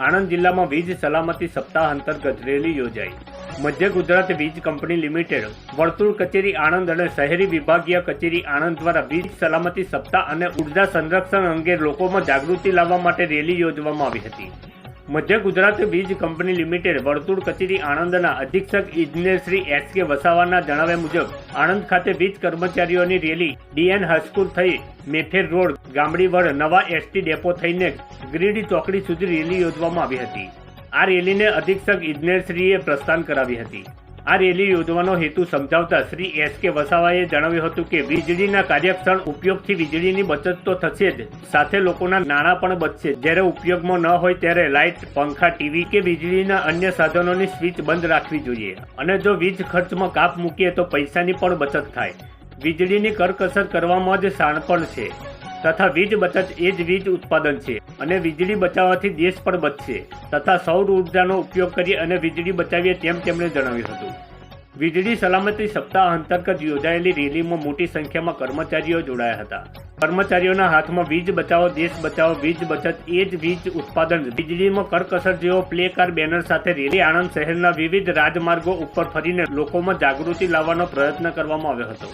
આણંદ જિલ્લામાં વીજ સલામતી સપ્તાહ અંતર્ગત રેલી યોજાઈ. મધ્ય ગુજરાત વીજ કંપની લિમિટેડ, વર્તુળ કચેરી આણંદ અને શહેરી વિભાગીય કચેરી આણંદ દ્વારા વીજ સલામતી સપ્તાહ અને ઊર્જા સંરક્ષણ અંગે લોકોમાં જાગૃતિ લાવવા માટે રેલી યોજવામાં આવી હતી. મધ્ય ગુજરાત વીજ કંપની લિમિટેડ વર્તુળ કચેરી આણંદના અધિક્ષક ઇજનેર શ્રી એસ કે વસાવાના જણાવ્યા મુજબ, આણંદ ખાતે વીજ કર્મચારીઓની રેલી ડીએન હાઈસ્કૂલ થઈ મેફેર રોડ ગામડીવડ નવા એસટી ડેપો થઈને ગ્રીડી ચોકડી સુધી રેલી યોજવામાં આવી હતી. આ રેલીને અધિક્ષક ઇજનેરશ્રીએ પ્રસ્થાન કરાવી હતી. આ રેલી યોજવાનો હેતુ સમજાવતા શ્રી એસ કે વસાવાએ જણાવ્યું હતું કે વીજળીના કાર્યક્ષણ ઉપયોગથી વીજળીની બચત તો થશે જ. સાથે લોકોના નાણાં પણ બચશે. જ્યારે ઉપયોગમાં ન હોય ત્યારે લાઇટ, પંખા, ટીવી કે વીજળીના અન્ય સાધનોની સ્વિચ બંધ રાખવી જોઈએ. અને જો વીજ ખર્ચમાં કાપ મૂકીએ તો પૈસાની પણ બચત થાય. વીજળીની કરકસર કરવામાં જ શાણપણ છે. તથા વીજ બચત એ જ વીજ ઉત્પાદન છે અને વીજળી બચાવવાથી દેશ પણ બચશે. તથા સૌર ઉર્જાનો ઉપયોગ કરી અને વીજળી બચાવીએ તેમ તેમણે જણાવ્યું હતું. વીજળી સલામતી સપ્તાહ અંતર્ગત યોજાયેલી રેલીમાં મોટી સંખ્યામાં કર્મચારીઓ જોડાયા હતા. કર્મચારીઓના હાથમાં વીજ બચાવો, દેશ બચાવો, વીજ બચત એ જ વીજ ઉત્પાદન. વીજળીમાં કરકસર જેવો પ્લે કાર બેનર સાથે રેલી આણંદ શહેરના વિવિધ રાજમાર્ગો ઉપર ફરીને લોકોમાં જાગૃતિ લાવવાનો પ્રયત્ન કરવામાં આવ્યો હતો.